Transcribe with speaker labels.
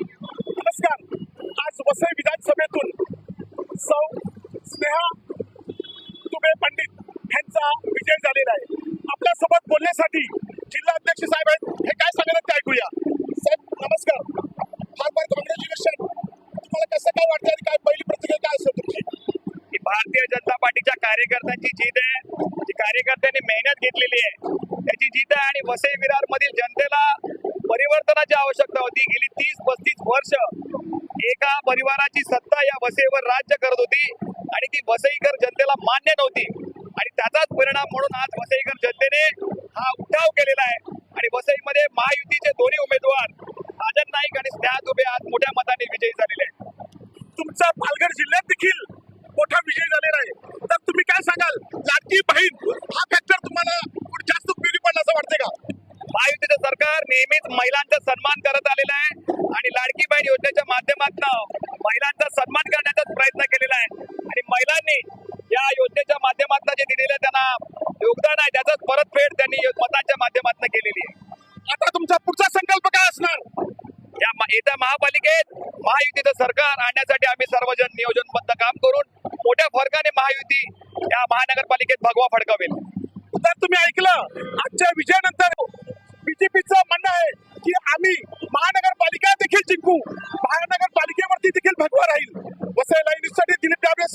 Speaker 1: नमस्कार आज वसई विधानसभेतून सौ स्नेहा तुबे पंडित यांचा विजय झालेला आहे आपल्यासोबत बोलण्यासाठी जिल्हा अध्यक्ष साहेब आहेत हे काय सांगतात ते ऐकूया. साहेब नमस्कार. फार फार कॉंग्रॅच्युलेशन. तुम्हाला कसं काय वाटतं आणि काय पहिली प्रतिक्रिया काय असेल तुमची?
Speaker 2: भारतीय जनता पार्टीच्या कार्यकर्त्यांची जीत आहे. जी कार्यकर्त्यांनी मेहनत घेतलेली आहे. त्याची जीत आहे आणि वसई विरार मधील जनतेला परिवर्तनाची आवश्यकता होती. गेली वर्ष एका परिवाराची सत्ता या वसईवर राज्य करत होती आणि ती वसईकर जनतेला मान्य नव्हती. आणि त्याचाच परिणाम म्हणून आज वसईकर जनतेने हा उठाव केलेला आहे. आणि वसईमध्ये महायुतीचे दोन्ही उमेदवार राजन नाईक आणि स्नेहा दुबे आज मोठ्या मताने विजयी झालेले आहेत.
Speaker 1: तुमचा पालघर जिल्ह्यात देखील मोठा विजय झालेला आहे. तर तुम्ही काय सांगाल? लाडकी बहीण हा फॅक्टर तुम्हाला जास्त उपयोगी पडला असं वाटतंय का?
Speaker 2: महायुतीचं सरकार नेहमीच महिलांचा सन्मान करत आलेला आहे. आणि लाडकी बहीण योजनेच्या माध्यमातून महिलांचा सन्मान करण्याचाच प्रयत्न केलेला आहे. आणि महिलांनी या योजनेच्या माध्यमातून जे दिलेलं त्यांना योगदान आहे त्याचाच परतफेड त्यांनी मतांच्या माध्यमातून केलेली आहे.
Speaker 1: आता तुमचा पुढचा संकल्प काय असणार?
Speaker 2: या येत्या महापालिकेत महायुतीचं सरकार आणण्यासाठी आम्ही सर्वजण नियोजनबद्ध काम करून मोठ्या फरकाने महायुती या महानगरपालिकेत भगवा फडकावेल.
Speaker 1: तर तुम्ही ऐकलं? आजच्या विजयानंतर बीजेपीचं म्हणणं आहे की आम्ही महानगरपालिका देखील जिंकू. महानगरपालिकेवरती देखील भगवा राहील. वसईला दिलीप डाबरे